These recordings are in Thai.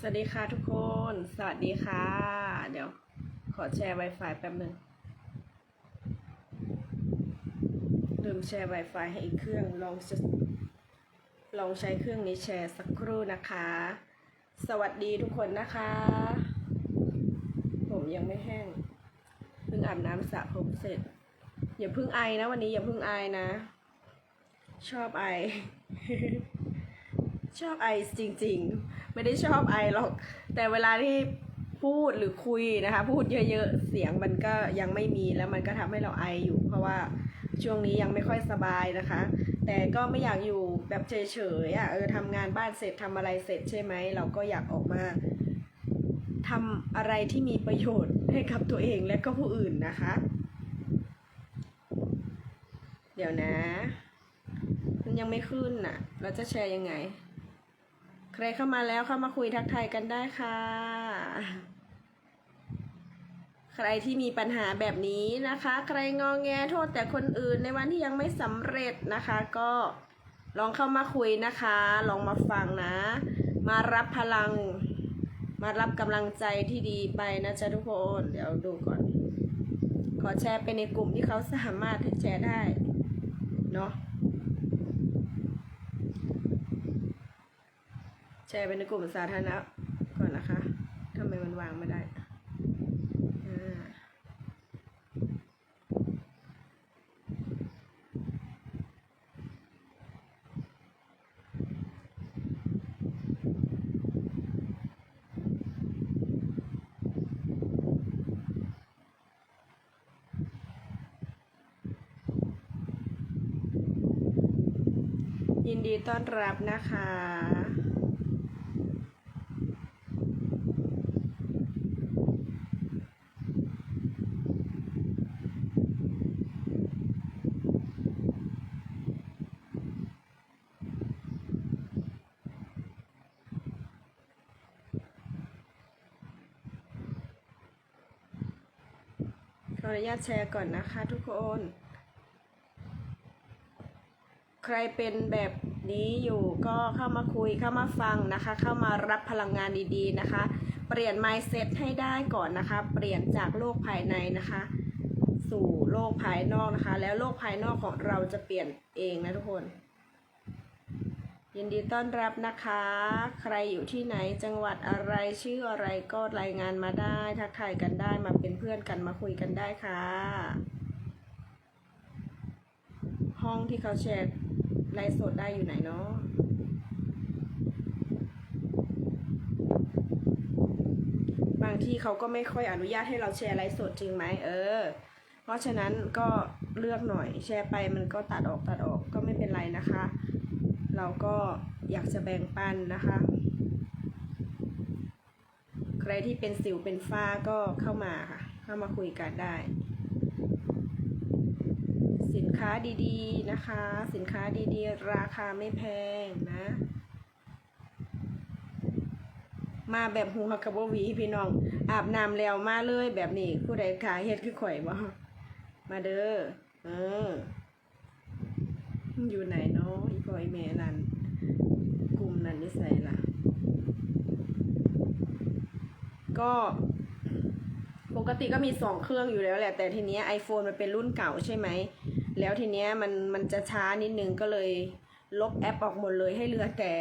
สวัสดีค่ะทุกคน สวัสดีค่ะ เดี๋ยวขอแชร์ Wi-Fi แป๊บหนึ่งลืมแชร์ Wi-Fi ให้อีกเครื่อง ลองจะลองใช้เครื่องนี้แชร์สักครู่นะคะ สวัสดีทุกคนนะคะ ผมยังไม่แห้ง เพิ่งอาบน้ำสระผมเสร็จ อย่าเพิ่งไอนะวันนี้อย่าเพิ่งไอนะ ชอบไอ ชอบไอจริง ๆ ไม่ได้ชอบไอหรอก แต่เวลาที่พูดหรือคุยนะคะ พูดเยอะๆ เสียงมันก็ยังไม่มีแล้วมันก็ทำให้เราไออยู่ เพราะว่าช่วงนี้ยังไม่ค่อยสบายนะคะ แต่ก็ไม่อยากอยู่แบบเฉยๆอะเออทำงานบ้านเสร็จทำอะไรเสร็จใช่ไหมเราก็อยากออกมาทำอะไรที่มีประโยชน์ให้กับตัวเองและก็ผู้อื่นนะคะ เดี๋ยวนะ มันยังไม่ขึ้นน่ะ เราจะแชร์ยังไง ใครเข้ามาแล้วเข้ามาคุยทักทายกันได้ค่ะ ใครที่มีปัญหาแบบนี้นะคะ ใครงองแงโทษแต่คนอื่นในวันที่ยังไม่สำเร็จนะคะ ก็ลองเข้ามาคุยนะคะ ลองมาฟังนะ มารับพลัง มารับกำลังใจที่ดีไปนะจ๊ะทุกคน เดี๋ยวดูก่อน ขอแชร์ไปในกลุ่มที่เขาสามารถแชร์ได้ เนาะ แชร์ไปในกลุ่มสาธารณะก่อนนะคะทำไมมันวางไม่ได้ยินดีต้อนรับนะคะ ข ออนุญาตแชร์ก่อนนะคะทุกคน ใครเป็นแบบนี้อยู่ก็เข้ามาคุยเข้ามาฟังนะคะ เข้ามารับพลังงานดีๆนะคะ เปลี่ยน mindset ให้ได้ก่อนนะคะ เปลี่ยนจากโลกภายในนะคะ สู่โลกภายนอกนะคะ แล้วโลกภายนอกของเราจะเปลี่ยนเองนะทุกคน ยินดีต้อนรับนะคะ ใครอยู่ที่ไหนจังหวัดอะไรชื่ออะไรก็รายงานมาได้ทักทายกันได้มาเป็นเพื่อนกันมาคุยกันได้ค่ะ ห้องที่เขาแชร์ไลฟ์สดได้อยู่ไหนเนาะบางที่เขาก็ไม่ค่อยอนุญาตให้เราแชร์ไลฟ์สดจริงไหมเออ เพราะฉะนั้นก็เลือกหน่อยแชร์ไปมันก็ตัดออกตัดออกก็ไม่เป็นไรนะคะ เราก็อยากจะแบ่งปันนะคะ ใครที่เป็นสิวเป็นฝ้าก็เข้ามาค่ะ เข้ามาคุยกันได้ สินค้าดีๆนะคะ สินค้าดีๆ ราคาไม่แพงนะ มาแบบหูฮักกับบ่หวีพี่น้อง อาบน้ำแล้วมาเลยแบบนี้ผู้ใดขายเฮ็ดคือข่อยบ่มาเด้อเออ อยู่ไหนเนาะอีพออีแม่นั่นกลุ่มนั้นนิสัยล่ะ ก็ปกติก็มีสองเครื่องอยู่แล้วแหละ แต่ทีเนี้ย iPhone มันเป็นรุ่นเก่าใช่ไหม แล้วทีเนี้ยมันมันจะช้านิดนึงก็เลยลบแอปออกหมดเลยให้เหลือแต่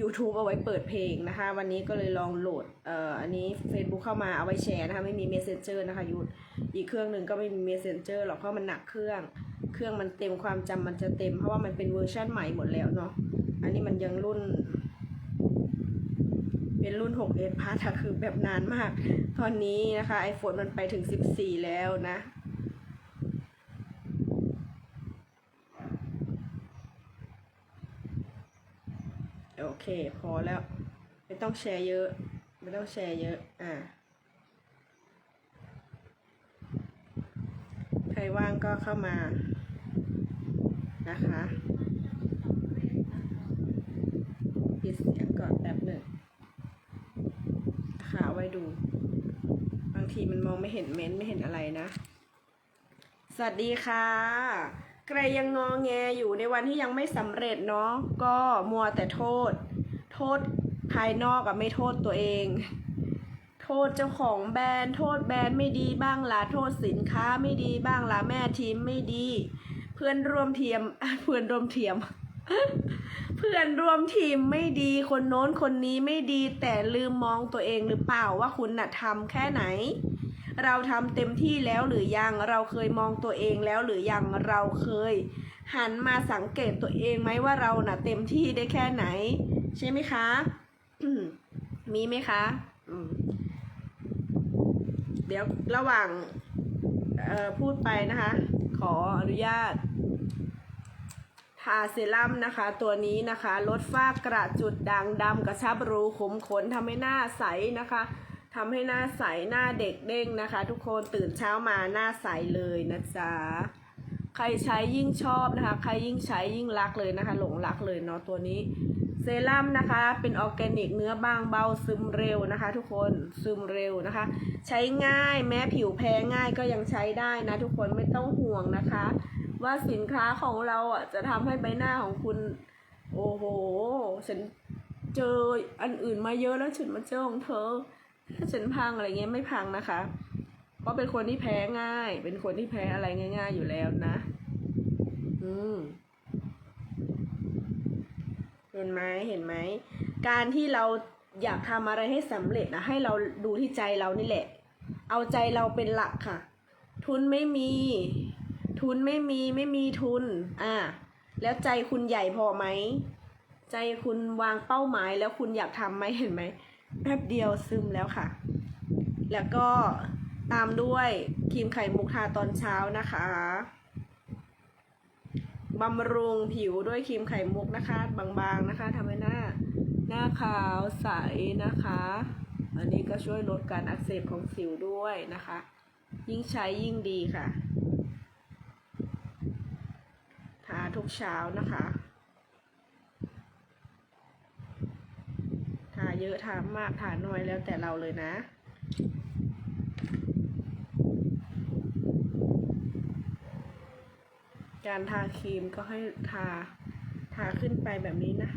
YouTube เอาไว้เปิดเพลงนะคะ วันนี้ก็เลยลองโหลดเอ่ออันนี้ Facebook เข้ามาเอาไว้แชร์นะคะ ไม่มี Messenger นะคะยุทธอีกเครื่องหนึ่งก็ไม่มี Messenger หรอกเพราะมันหนักเครื่อง เครื่องมันเต็มความจำมันจะเต็ม เพราะว่ามันเป็นเวอร์ชันใหม่หมดแล้วเนาะอันนี้มันยังรุ่น เป็นรุ่น 6 s Plus อะคือแบบนานมาก ตอนนี้นะคะ iPhone มันไปถึง 14 แล้วนะโอเค พอแล้ว ไม่ต้องแชร์เยอะ ไม่ต้องแชร์เยอะ อ่าใครว่างก็เข้ามา นะคะปิดเสียงก่อนแป๊บหนึ่งนะคะเอาไว้ดู บางทีมันมองไม่เห็นเม้นต์ไม่เห็นอะไรนะ สวัสดีค่ะ ใครยังงอแงอยู่ในวันที่ยังไม่สำเร็จเนาะก็มัวแต่โทษ โทษภายนอกอะไม่โทษตัวเองโทษเจ้าของแบรนด์โทษแบรนด์ไม่ดีบ้างละโทษสินค้าไม่ดีบ้างละแม่ทีมไม่ดี พื่อนร่วมทีมเพื่อนร่วมทีมเพื่อนร่วมทีมไม่ดีคนโน้นคนนี้ไม่ดีแต่ลืมมองตัวเองหรือเปล่าว่าคุณน่ะทำแค่ไหน เราทำเต็มที่แล้วหรือยังเราเคยมองตัวเองแล้วหรือยังเราเคย หันมาสังเกตตัวเองไหมว่าเราน่ะเต็มที่ได้แค่ไหน ใช่ไหมคะมีไหมคะเดี๋ยวระหว่างพูดไปนะคะ ขออนุญาต ทาเซรั่มนะคะ ตัวนี้นะคะลดฝ้ากระจุดด่างดำกระชับรูขุมขนทำให้หน้าใสนะคะทำให้หน้าใสหน้าเด็กเด้งนะคะ ทุกคนตื่นเช้ามาหน้าใสเลยนะจ๊ะใครใช้ยิ่งชอบนะคะ ใครยิ่งใช้ยิ่งรักเลยนะคะ หลงรักเลยเนาะตัวนี้เซรั่มนะคะเป็นออร์แกนิกเนื้อบางเบาซึมเร็วนะคะ ทุกคนซึมเร็วนะคะ ใช้ง่ายแม้ผิวแพ้ง่ายก็ยังใช้ได้นะ ทุกคนไม่ต้องห่วงนะคะ ว่าสินค้าของเราอะจะทำให้ใบหน้าของคุณ โอ้โห ฉันเจออันอื่นมาเยอะแล้วฉันมาเจอของเธอ ถ้าฉันพังอะไรเงี้ยไม่พังนะคะ เพราะเป็นคนที่แพ้ง่าย เป็นคนที่แพ้อะไรง่าย ๆ อยู่แล้วนะ อืมเห็นไหมเห็นไหม การที่เราอยากทำอะไรให้สำเร็จนะให้เราดูที่ใจเรานี่แหละ เอาใจเราเป็นหลักค่ะ ทุนไม่มี ทุนไม่มีไม่มีทุน อ่า แล้วใจคุณใหญ่พอไหม ใจคุณวางเป้าหมายแล้วคุณอยากทำไหมเห็นไหมแป๊บเดียวซึมแล้วค่ะ แล้วก็ตามด้วยครีมไข่มุกทาตอนเช้านะคะบำรุงผิวด้วยครีมไข่มุกนะคะ บางๆนะคะทำให้หน้า หน้าขาวใสนะคะ อันนี้ก็ช่วยลดการอักเสบของสิวด้วยนะคะ ยิ่งใช้ยิ่งดีค่ะ ทุกเช้านะคะทาเยอะทามากทาน้อยแล้วแต่เราเลยนะการทาครีมก็ให้ทาทาขึ้นไปแบบนี้นะ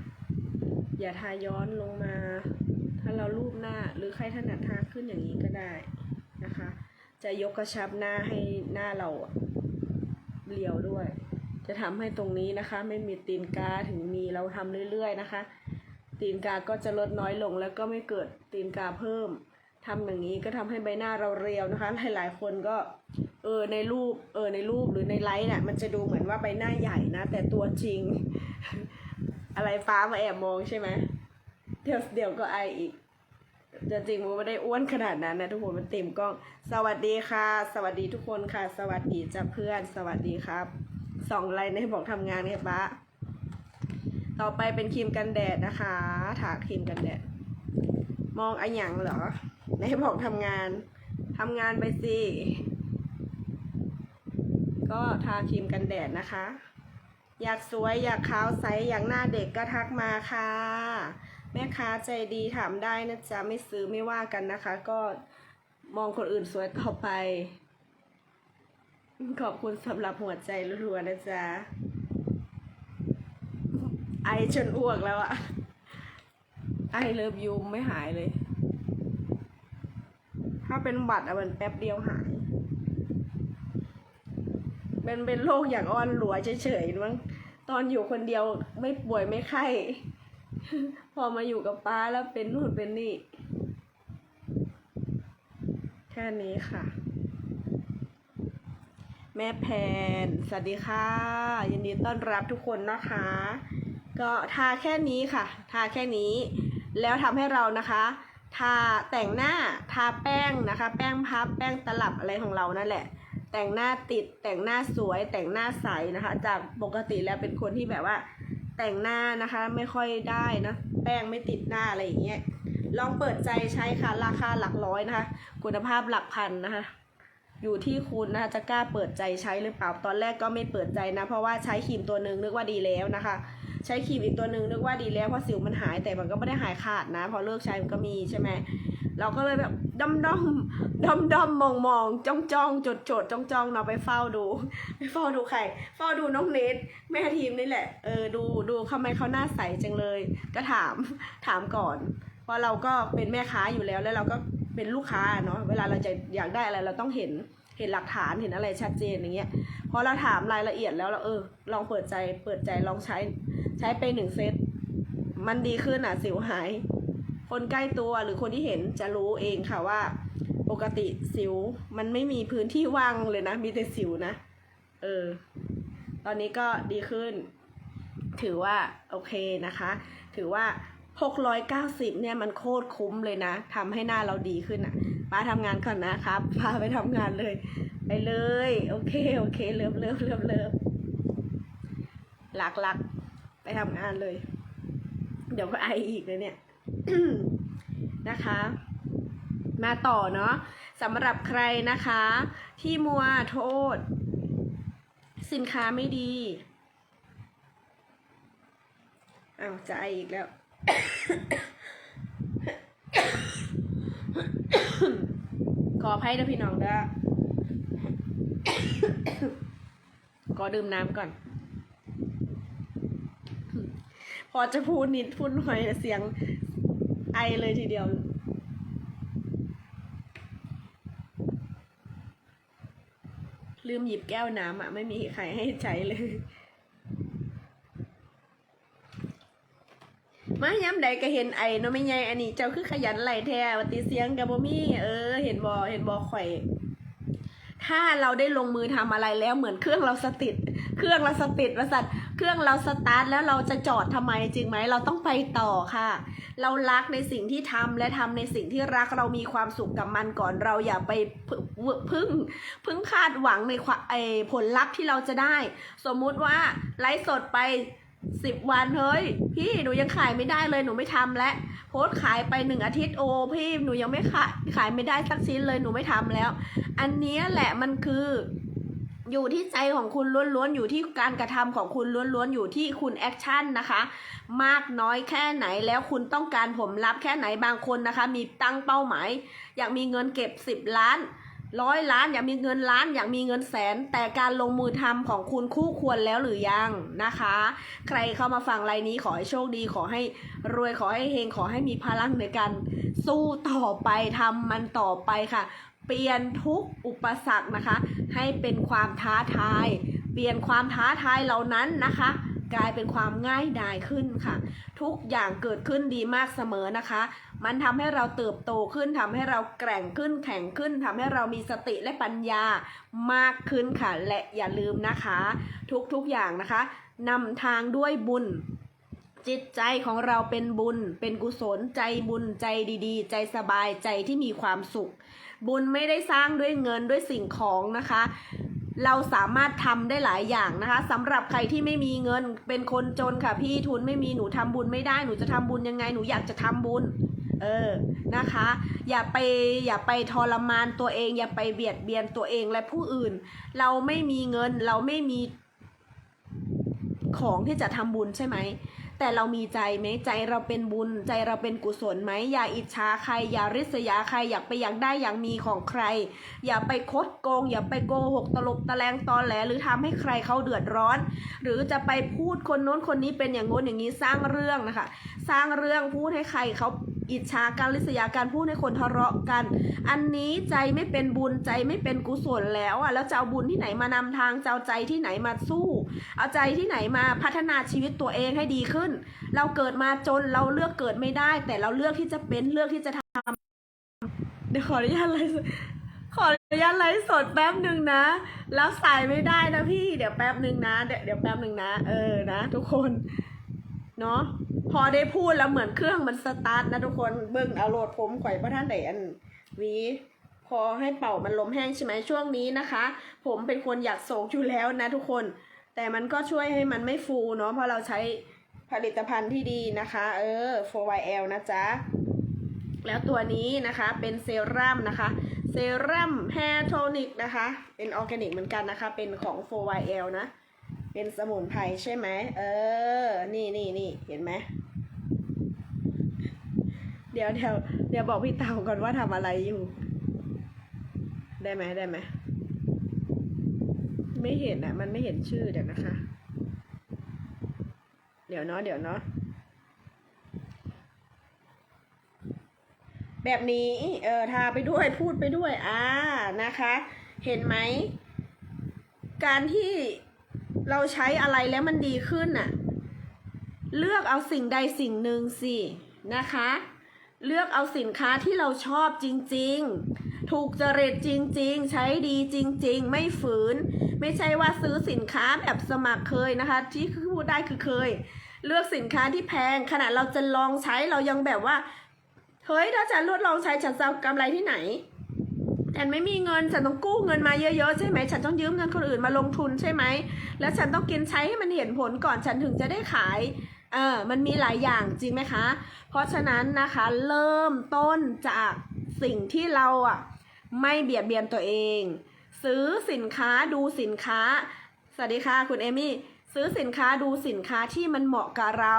อย่าทาย้อนลงมา ถ้าเราลูบหน้าหรือใครถนัดทาขึ้นอย่างนี้ก็ได้นะคะ จะยกกระชับหน้าให้หน้าเราเรียวด้วย จะทำให้ตรงนี้นะคะ ไม่มีตีนกาถึงมีเราทำเรื่อยๆนะคะ ตีนกาก็จะลดน้อยลงแล้วก็ไม่เกิดตีนกาเพิ่มทำอย่างนี้ก็ทำให้ใบหน้าเราเรียวนะคะ หลายๆคนก็เออในรูปเออในรูปหรือในไลฟ์เนี่ยมันจะดูเหมือนว่าใบหน้าใหญ่นะ แต่ตัวจริง อะไรฟ้ามาแอบมองใช่ไหมเดี๋ยวเดี๋ยวก็ไออีกแต่จริงมันไม่ได้อ้วนขนาดนั้นนะทุกคนมันเต็มกล้อง สวัสดีค่ะ สวัสดีทุกคนค่ะ สวัสดีจ้าเพื่อน สวัสดีครับ สองไลน์ในบอกทำงานเนี่ยปะต่อไปเป็นครีมกันแดดนะคะ ถาครีมกันแดด มองอะหยังเหรอในบอกทำงานทำงานไปสิ ก็ทาครีมกันแดดนะคะ อยากสวยอยากขาวใสอยากหน้าเด็กก็ทักมาค่ะ แม่ค้าใจดีถามได้นะจ๊ะ ไม่ซื้อไม่ว่ากันนะคะ ก็มองคนอื่นสวยต่อไป ขอบคุณสำหรับหัวใจรัวๆนะจ๊ะ ไอจนอ้วกแล้วอะไอเลิฟยูไม่หายเลย ถ้าเป็นหวัดอะมันแป๊บเดียวหาย เป็นเป็นโรคอย่างอ่อนหลัวเฉยๆมั้งตอนอยู่คนเดียวไม่ป่วยไม่ไข้ พอมาอยู่กับป้าแล้วเป็นนู่นเป็นนี่ แค่นี้ค่ะ แม่แพน สวัสดีค่ะ ยินดีต้อนรับทุกคนนะคะ ก็ทาแค่นี้ค่ะ ทาแค่นี้ แล้วทำให้เรานะคะ ทาแต่งหน้า ทาแป้งนะคะ แป้งพับ แป้งตลับอะไรของเรานั่นแหละ แต่งหน้าติด แต่งหน้าสวย แต่งหน้าใสนะคะ จากปกติแล้วเป็นคนที่แบบว่า แต่งหน้านะคะ ไม่ค่อยได้นะ แป้งไม่ติดหน้าอะไรอย่างเงี้ย ลองเปิดใจใช้ค่ะ ราคาหลักร้อยนะคะ คุณภาพหลักพันนะคะ อยู่ที่คุณนะคะจะกล้าเปิดใจใช้หรือเปล่าตอนแรกก็ไม่เปิดใจนะ เพราะว่าใช้ครีมตัวหนึ่งนึกว่าดีแล้วนะคะ ใช้ครีมอีกตัวหนึ่งนึกว่าดีแล้วเพราะสิวมันหายแต่มันก็ไม่ได้หายขาดนะ พอเลิกใช้มันก็มีใช่ไหมเราก็เลยแบบด้อมด้อมด้อมด้อมมองมองจ้องจ้องจดจดจ้องจ้องเนาไปเฝ้าดู ไปเฝ้าดูใคร เฝ้าดูน้องเนทแม่ทีมนี่แหละ เออดูดูทำไมเขาหน้าใสจังเลย ก็ถามถามก่อน เพราะเราก็เป็นแม่ค้าอยู่แล้วแล้วเราก็ เป็นลูกค้าเนาะเวลาเราจะอยากได้อะไรเราต้องเห็นเห็นหลักฐานเห็นอะไรชัดเจนอย่างเงี้ยพอเราถามรายละเอียดแล้วเราเออ ลองเปิดใจเปิดใจลองใช้ใช้ไปหนึ่งเซตมันดีขึ้นอะสิวหาย คนใกล้ตัวหรือคนที่เห็นจะรู้เองค่ะว่า ปกติสิวมันไม่มีพื้นที่ว่างเลยนะ มีแต่สิวนะเออตอนนี้ก็ดีขึ้น ถือว่าโอเคนะคะ ถือว่า 690 เนี่ยมันโคตรคุ้มเลยนะทำให้หน้าเราดีขึ้นอะป้าทำงานก่อนนะครับพาไปทำงานเลย ไปเลย โอเค โอเคเลิฟเลิฟเลิฟเลิฟหลักหลักไปทำงานเลย เดี๋ยวก็ไออีกเลยเนี่ยนะคะ มาต่อเนาะสำหรับใครนะคะ ที่มัวโทษ สินค้าไม่ดีอ้าวจะไออีกแล้ว ขออภัยนะพี่น้องเด้อขอดื่มน้ำก่อน พอจะพูดนิดพูดหน่อยเสียงไอเลยทีเดียวลืมหยิบแก้วน้ำอะ ไม่มีใครให้ใช้เลย มาย้ำใดก็เห็นไอเนาะไม่ใหญ่อันนี้ เจ้าคือขยันไหลแท้วัติเสียงกับบ่มีเออ เห็นบอเห็นบอข่อย ถ้าเราได้ลงมือทำอะไรแล้วเหมือนเครื่องเราสติด เครื่องเราสติดประสัตเครื่องเราสตาร์ทแล้วเราจะจอดทำไมจริงไหมเราต้องไปต่อค่ะ เรารักในสิ่งที่ทำและทำในสิ่งที่รักเรามีความสุขกับมันก่อนเราอย่าไปพึ่งพึ่งคาดหวังในผลลัพธ์ที่เราจะได้ สมมุติว่าไลฟ์สดไป สิบวันเฮ้ย พี่หนูยังขายไม่ได้เลยหนูไม่ทำแล้วโพสขายไปหนึ่งอาทิตย์โอ้พี่หนูยังไม่ขายขายไม่ได้สักชิ้นเลยหนูไม่ทำแล้ว อันนี้แหละมันคือ อยู่ที่ใจของคุณล้วนๆอยู่ที่การกระทำของคุณล้วนๆอยู่ที่คุณแอคชั่นนะคะ มากน้อยแค่ไหนแล้วคุณต้องการผลลัพธ์แค่ไหนบางคนนะคะ มีตั้งเป้าหมาย อยากมีเงินเก็บ 10 ล้าน ร้อยล้านอยากมีเงินล้านอยากมีเงินแสน แต่การลงมือทำของคุณคู่ควรแล้วหรือยังนะคะ ใครเข้ามาฟังไลน์นี้ขอให้โชคดี ขอให้รวยขอให้เฮงขอให้มีพลังในการสู้ต่อไปทำมันต่อไปค่ะ เปลี่ยนทุกอุปสรรคนะคะ ให้เป็นความท้าทาย เปลี่ยนความท้าทายเหล่านั้นนะคะ กลายเป็นความง่ายดายขึ้นค่ะ ทุกอย่างเกิดขึ้นดีมากเสมอนะคะ มันทำให้เราเติบโตขึ้นทำให้เราแกร่งขึ้นแข็งขึ้นทำให้เรามีสติและปัญญามากขึ้นค่ะ และอย่าลืมนะคะ ทุกๆอย่างนะคะนำทางด้วยบุญจิตใจของเราเป็นบุญ เป็นกุศลใจบุญใจดีๆ ใจสบายใจที่มีความสุข บุญไม่ได้สร้างด้วยเงินด้วยสิ่งของนะคะ เราสามารถทำได้หลายอย่างนะคะสำหรับใครที่ไม่มีเงินเป็นคนจนค่ะ พี่ทุนไม่มีหนูทำบุญไม่ได้หนูจะทำบุญยังไงหนูอยากจะทำบุญ เออนะคะ อย่าไปอย่าไปทรมานตัวเอง อย่าไปเบียดเบียนตัวเองและผู้อื่น เราไม่มีเงินเราไม่มีของที่จะทำบุญใช่ไหม แต่เรามีใจไหมใจเราเป็นบุญ ใจเราเป็นกุศลไหมอย่าอิจฉาใคร อย่าริษยาใครอยากไปอยากได้อย่างมีของใคร อย่าไปคดโกง อย่าไปโกหกตลบตะแลงตอแหลหรือทำให้ใครเขาเดือดร้อน หรือจะไปพูดคนโน้นคนนี้เป็นอย่างโน้นอย่างนี้สร้างเรื่องนะคะ สร้างเรื่องพูดให้ใครเขา อิจฉาการริษยาการพูดให้คนทะเลาะกัน อันนี้ใจไม่เป็นบุญใจไม่เป็นกุศลแล้วอะแล้วจะเอาบุญที่ไหนมานำทางจะเอาใจที่ไหนมาสู้ เอาใจที่ไหนมาพัฒนาชีวิตตัวเองให้ดีขึ้น เราเกิดมาจนเราเลือกเกิดไม่ได้ แต่เราเลือกที่จะเป็นเลือกที่จะทำเดี๋ยวขออนุญาตไลฟ์ขออนุญาตไลฟ์สดแป๊บหนึ่งนะ แล้วสายไม่ได้นะพี่ เดี๋ยวแป๊บหนึ่งนะ เดี๋ยวแป๊บหนึ่งนะ เออนะ ทุกคน เนาะ พอได้พูดแล้วเหมือนเครื่องมันสตาร์ทนะทุกคนเบิ้งเอาโหลดผมข่อยพระท่านไดนวีพอให้เป่ามันลมแห้งใช่ไหมช่วงนี้นะคะ ผมเป็นคนอยากโศกอยู่แล้วนะทุกคน แต่มันก็ช่วยให้มันไม่ฟูเนาะเพราะเราใช้ผลิตภัณฑ์ที่ดีนะคะ เออ 4YL นะจ๊ะ แล้วตัวนี้นะคะเป็นเซรั่มนะคะ เซรั่มแฮร์โทนิกนะคะ เป็นออร์แกนิกเหมือนกันนะคะ เป็นของ 4YL นะ เป็นสมุนไพรใช่ไหม เออ นี่นี่นี่เห็นไหม เดี๋ยวเดี๋ยวเดี๋ยวบอกพี่เต่าก่อนว่าทำอะไรอยู่ ได้ไหมได้ไหม ไม่เห็นอะมันไม่เห็นชื่อเดี๋ยวนะคะ เดี๋ยวเนาะเดี๋ยวเนาะแบบนี้ เออ ทาไปด้วย พูดไปด้วย อ่า นะคะ เห็นไหม การที่ เราใช้อะไรแล้วมันดีขึ้นน่ะ เลือกเอาสิ่งใดสิ่งหนึ่งสินะคะ เลือกเอาสินค้าที่เราชอบจริง ๆ ถูกจริตจริง ๆ ใช้ดีจริง ๆ ไม่ฝืน ไม่ใช่ว่าซื้อสินค้าแบบสมัครเคยนะคะ ที่พูดได้คือเคย เลือกสินค้าที่แพงขนาดเราจะลองใช้เรายังแบบว่าเฮ้ยถ้าฉันลดลองใช้ฉันจะกำไรที่ไหน ฉันไม่มีเงินฉันต้องกู้เงินมาเยอะๆใช่ไหมฉันต้องยืมเงินคนอื่นมาลงทุนใช่ไหมแล้วฉันต้องกินใช้ให้มันเห็นผลก่อนฉันถึงจะได้ขายเออมันมีหลายอย่างจริงไหมคะ เพราะฉะนั้นนะคะเริ่มต้นจากสิ่งที่เราอะไม่เบียดเบียนตัวเอง ซื้อสินค้าดูสินค้า สวัสดีค่ะ คุณเอมี่ ซื้อสินค้าดูสินค้าที่มันเหมาะกับเรา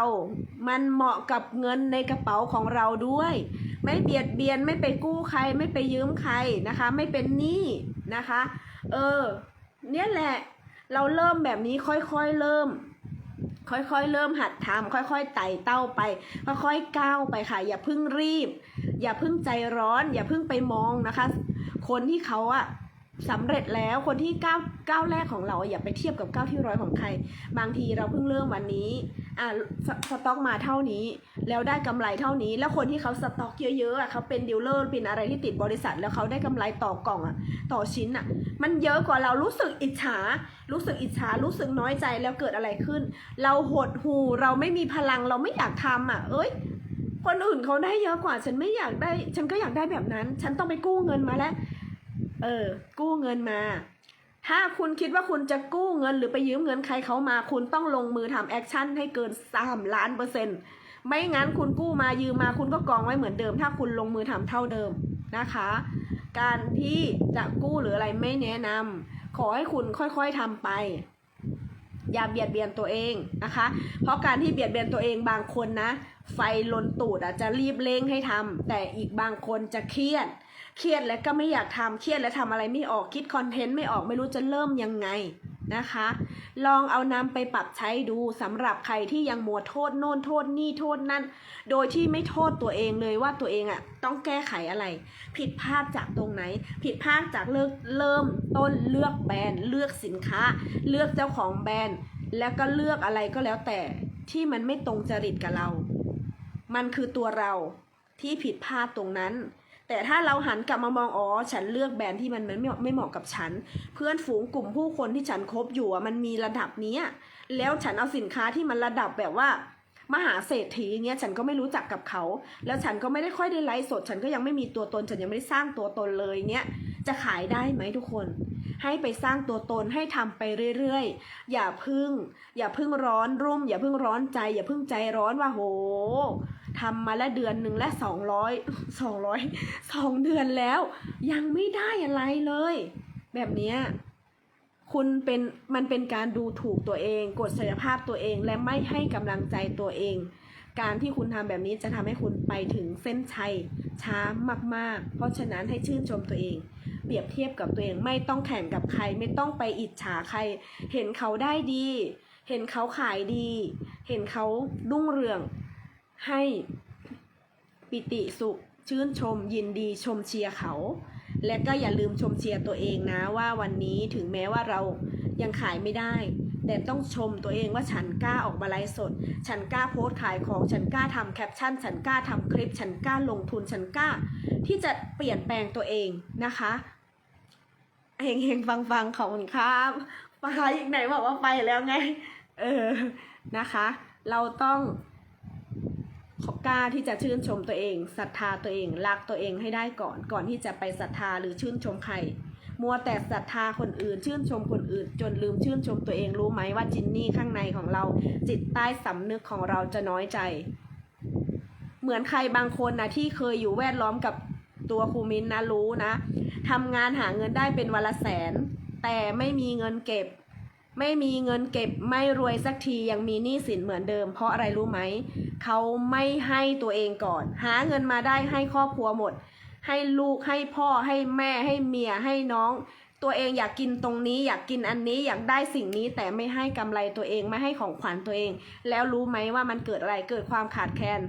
มันเหมาะกับเงินในกระเป๋าของเราด้วย ไม่เบียดเบียนไม่ไปกู้ใคร ไม่ไปยืมใครนะคะ ไม่เป็นหนี้นะคะ เออ เนี่ยแหละ เราเริ่มแบบนี้ค่อยๆเริ่ม ค่อยๆเริ่มหัดทำค่อยๆไต่เต้าไป ค่อยๆก้าวไปค่ะ อย่าเพิ่งรีบ อย่าเพิ่งใจร้อน อย่าเพิ่งไปมองนะคะ คนที่เขาอะ สำเร็จแล้วคนที่ก้าวก้าวแรกของเราอย่าไปเทียบกับก้าวที่ร้อยของใคร บางทีเราเพิ่งเริ่มวันนี้อ่าสสต็อกมาเท่านี้ แล้วได้กำไรเท่านี้ แล้วคนที่เขาสต็อกเยอะๆอะเขาเป็นดีลเลอร์เป็นอะไรที่ติดบริษัท แล้วเขาได้กำไรต่อกล่องอะต่อชิ้นอะมันเยอะกว่าเรารู้สึกอิจฉา รู้สึกอิจฉารู้สึกน้อยใจแล้วเกิดอะไรขึ้น เราหดหูเราไม่มีพลังเราไม่อยากทำอะ เอ้ยคนอื่นเขาได้เยอะกว่า ฉันไม่อยากได้ ฉันก็อยากได้แบบนั้น ฉันต้องไปกู้เงินมาแล้ว เออ กู้เงินมา ถ้าคุณคิดว่าคุณจะกู้เงินหรือไปยืมเงินใครเขามา คุณต้องลงมือทำแอคชั่นให้เกินสามล้านเปอร์เซ็นต์ไม่งั้นคุณกู้มายืมมาคุณก็กองไว้เหมือนเดิม ถ้าคุณลงมือทำเท่าเดิมนะคะ การที่จะกู้หรืออะไรไม่แนะนำขอให้คุณค่อยๆทำไปอย่าเบียดเบียนตัวเองนะคะ เพราะการที่เบียดเบียนตัวเองบางคนนะ ไฟลนตูดอาจจะรีบเร่งให้ทำแต่อีกบางคนจะเครียด เครียดแล้วก็ไม่อยากทำเครียดแล้วทำอะไรไม่ออกคิดคอนเทนต์ไม่ออกไม่รู้จะเริ่มยังไงนะคะ ลองเอานำไปปรับใช้ดูสำหรับใครที่ยังมัวโทษโน่นโทษนี่โทษนั่น โดยที่ไม่โทษตัวเองเลยว่าตัวเองอะ่ะต้องแก้ไขอะไร ผิดพลาดจากตรงไหน ผิดพลาดจากเลือกเริ่มต้นเลือกแบรนด์เลือกสินค้า เลือกเจ้าของแบรนด์ แล้วก็เลือกอะไรก็แล้วแต่ที่มันไม่ตรงจริตกับเรา มันคือตัวเราที่ผิดพลาดตรงนั้น แต่ถ้าเราหันกลับมามองอ๋อฉันเลือกแบรนด์ที่มันไม่เหมาะไม่เหมาะกับฉัน เพื่อนฝูงกลุ่มผู้คนที่ฉันคบอยู่อะมันมีระดับเนี้ยแล้วฉันเอาสินค้าที่มันระดับแบบว่ามหาเศรษฐีอย่างเงี้ยฉันก็ไม่รู้จักกับเขา แล้วฉันก็ไม่ได้ค่อยได้ไลฟ์สด ฉันก็ยังไม่มีตัวตน ฉันยังไม่ได้สร้างตัวตนเลยเงี้ยจะขายได้ไหมทุกคน ให้ไปสร้างตัวตนให้ทำไปเรื่อยๆ อย่าพึ่ง อย่าพึ่งร้อนรุ่ม อย่าพึ่งร้อนใจ อย่าพึ่งใจร้อนว่าโห ทำมาแล้วเดือนหนึ่งและสองร้อยสองร้อยสองเดือนแล้ว ยังไม่ได้อะไรเลย แบบนี้คุณเป็นมันเป็นการดูถูกตัวเองกดศักยภาพตัวเองและไม่ให้กำลังใจตัวเอง การที่คุณทำแบบนี้จะทำให้คุณไปถึงเส้นชัยช้ามากๆ เพราะฉะนั้นให้ชื่นชมตัวเอง เปรียบเทียบกับตัวเองไม่ต้องแข่งกับใคร ไม่ต้องไปอิจฉาใคร เห็นเขาได้ดี เห็นเขาขายดี เห็นเขารุ่งเรือง ให้ปิติสุขชื่นชมยินดีชมเชียร์เขา และก็อย่าลืมชมเชียร์ตัวเองนะว่าวันนี้ถึงแม้ว่าเรายังขายไม่ได้ แต่ต้องชมตัวเองว่าฉันกล้าออกมาไลฟ์สด ฉันกล้าโพสต์ขายของฉันกล้าทำแคปชั่น ฉันกล้าทำคลิป ฉันกล้าลงทุนฉันกล้า ที่จะเปลี่ยนแปลงตัวเองนะคะเฮงเฮงฟังฟังขอบคุณครับไปอีกไหนบอกว่าไปแล้วไง เออนะคะ เราต้อง กล้าที่จะชื่นชมตัวเองศรัทธาตัวเองรักตัวเองให้ได้ก่อน ก่อนที่จะไปศรัทธาหรือชื่นชมใคร มัวแต่ศรัทธาคนอื่น ชื่นชมคนอื่น จนลืมชื่นชมตัวเองรู้ไหมว่าจินนี่ข้างในของเรา จิตใต้สำนึกของเราจะน้อยใจ เหมือนใครบางคนนะที่เคยอยู่แวดล้อมกับตัวครูมินนะรู้นะทำงานหาเงินได้เป็นวันละแสน แต่ไม่มีเงินเก็บ ไม่มีเงินเก็บไม่รวยสักทียังมีหนี้สินเหมือนเดิม เพราะอะไรรู้ไหม เขาไม่ให้ตัวเองก่อน หาเงินมาได้ให้ครอบครัวหมด ให้ลูกให้พ่อให้แม่ให้เมียให้น้อง ตัวเองอยากกินตรงนี้ อยากกินอันนี้อยากได้สิ่งนี้แต่ไม่ให้กำไรตัวเองไม่ให้ของขวัญตัวเอง แล้วรู้ไหมว่ามันเกิดอะไรเกิดความขาดแคลน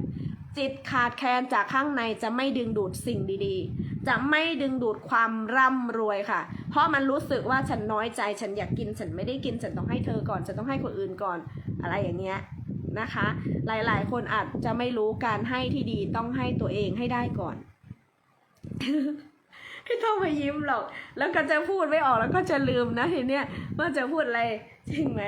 จิตขาดแคลนจากข้างในจะไม่ดึงดูดสิ่งดีๆ จะไม่ดึงดูดความร่ำรวยค่ะ เพราะมันรู้สึกว่าฉันน้อยใจ ฉันอยากกิน ฉันไม่ได้กิน ฉันต้องให้เธอก่อน ฉันต้องให้คนอื่นก่อน อะไรอย่างเงี้ยนะคะ หลายๆ คนอาจจะไม่รู้การให้ที่ดีต้องให้ตัวเองให้ได้ก่อน ไม่ต้องมายิ้มหรอก แล้วก็จะพูดไม่ออกแล้วก็จะลืมนะทีเนี้ยว่าจะพูดอะไร จริงไหม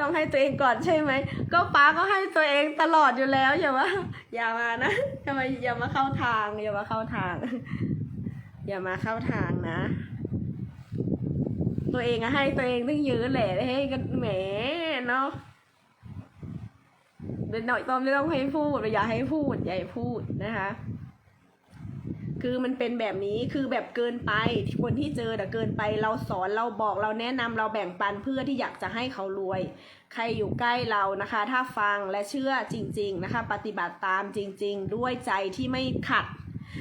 ต้องให้ตัวเองก่อนใช่ไหม ก็ป้าก็ให้ตัวเองตลอดอยู่แล้ว อย่ามาอย่ามานะอย่ามอย่ามาเข้าทาง อย่ามาเข้าทาง อย่ามาเข้าทางนะ ตัวเองอะให้ตัวเองต้องยื้อแหละให้กันแหมเนาะเดี๋ยวหน่อยตอนไม่ต้องให้พูดอย่าให้พูดอย่าให้พูดนะคะ คือมันเป็นแบบนี้คือแบบเกินไปคนที่เจอแต่เกินไปเราสอนเราบอกเราแนะนำเราแบ่งปันเพื่อที่อยากจะให้เขารวย ใครอยู่ใกล้เรานะคะ ถ้าฟังและเชื่อจริง ๆนะคะ ปฏิบัติตามจริง ๆ ด้วยใจที่ไม่ขัด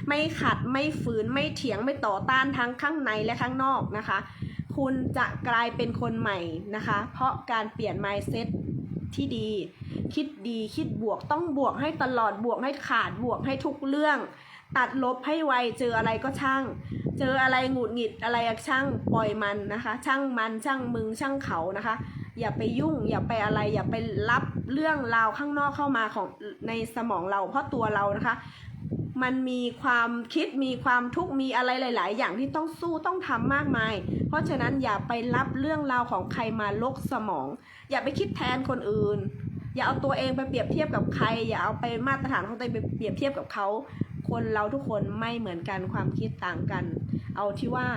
ไม่ขัดไม่ฝืนไม่เถียงไม่ต่อต้านทั้งข้างในและข้างนอกนะคะ คุณจะกลายเป็นคนใหม่นะคะ เพราะการเปลี่ยน mindset ที่ดี คิดดีคิดบวกต้องบวกให้ตลอดบวกให้ขาดบวกให้ทุกเรื่อง ตัดลบให้ไวเจออะไรก็ช่าง เจออะไรหงุดหงิดอะไรช่างปล่อยมันนะคะ ช่างมันช่างมึงช่างเขานะคะ อย่าไปยุ่ง อย่าไปอะไร อย่าไปรับเรื่องราวข้างนอกเข้ามาของในสมองเราเพราะตัวเรานะคะ มันมีความคิดมีความทุกข์มีอะไรหลาย ๆ อย่างที่ต้องสู้ต้องทำมากมาย เพราะฉะนั้นอย่าไปรับเรื่องราวของใครมาลกสมอง อย่าไปคิดแทนคนอื่นอย่าเอาตัวเองไปเปรียบเทียบกับใคร อย่าเอาไปมาตรฐานของตัวเองไปเปรียบเทียบกับเขา คนเราทุกคนไม่เหมือนกันความคิดต่างกัน เอาที่ว่า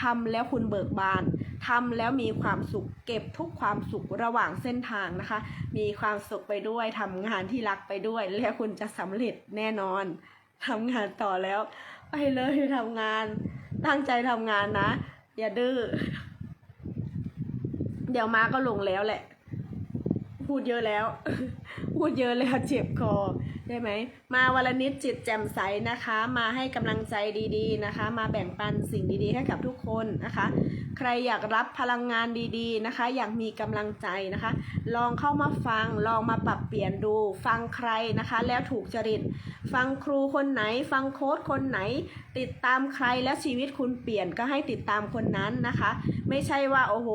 ทำแล้วคุณเบิกบานทำแล้วมีความสุขเก็บทุกความสุขระหว่างเส้นทางนะคะ มีความสุขไปด้วยทำงานที่รักไปด้วย แล้วคุณจะสำเร็จแน่นอนทำงานต่อแล้ว ไปเลยทำงาน ตั้งใจทำงานนะ อย่าดื้อเดี๋ยวมาก็ลงแล้วแหละ พูดเยอะแล้ว พูดเยอะแล้วเจ็บคอได้ไหม มาวันละนิดจิตแจ่มใสนะคะ มาให้กำลังใจดีๆนะคะ มาแบ่งปันสิ่งดีๆ ให้กับทุกคนนะคะ ใครอยากรับพลังงานดีๆนะคะ อยากมีกำลังใจนะคะ ลองเข้ามาฟัง ลองมาปรับเปลี่ยนดู ฟังใครนะคะ แล้วถูกจริต ฟังครูคนไหน ฟังโค้ดคนไหน ติดตามใครแล้วชีวิตคุณเปลี่ยนก็ให้ติดตามคนนั้นนะคะ ไม่ใช่ว่าโอ้โห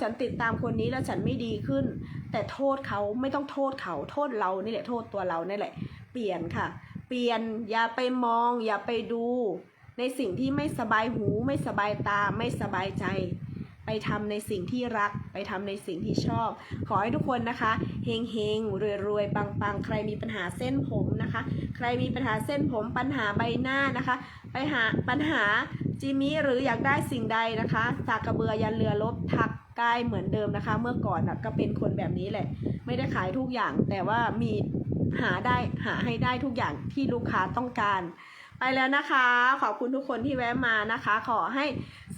ฉันติดตามคนนี้แล้วฉันไม่ดีขึ้น แต่โทษเขาไม่ต้องโทษเขาโทษเรานี่แหละโทษตัวเรานี่แหละ เปลี่ยนค่ะ เปลี่ยนอย่าไปมอง อย่าไปดู ในสิ่งที่ไม่สบายหู ไม่สบายตาไม่สบายใจ ไปทำในสิ่งที่รัก ไปทำในสิ่งที่ชอบ ขอให้ทุกคนนะคะเฮงเฮงรวยรวยปังปังใครมีปัญหาเส้นผมนะคะ ใครมีปัญหาเส้นผมปัญหาใบหน้านะคะ ไปหาปัญหาจิมิหรืออยากได้สิ่งใดนะคะจากกระเบือยันเรือลบทัก กายเหมือนเดิมนะคะ เมื่อก่อนนะก็เป็นคนแบบนี้แหละ ไม่ได้ขายทุกอย่าง แต่ว่ามีหาได้หาให้ได้ทุกอย่างที่ลูกค้าต้องการ ไปแล้วนะคะ ขอบคุณทุกคนที่แวะมานะคะ ขอให้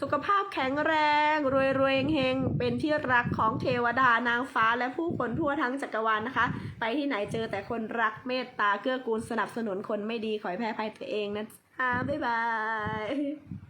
สุขภาพแข็งแรง รวยรวยเฮงเป็นที่รักของเทวดานางฟ้าและผู้คนทั่วทั้งจักรวาลนะคะ ไปที่ไหนเจอแต่คนรักเมตตาเกื้อกูลสนับสนุนคนไม่ดีขอให้แพ้ภัยตัวเองนะจ๊ะบ๊ายบาย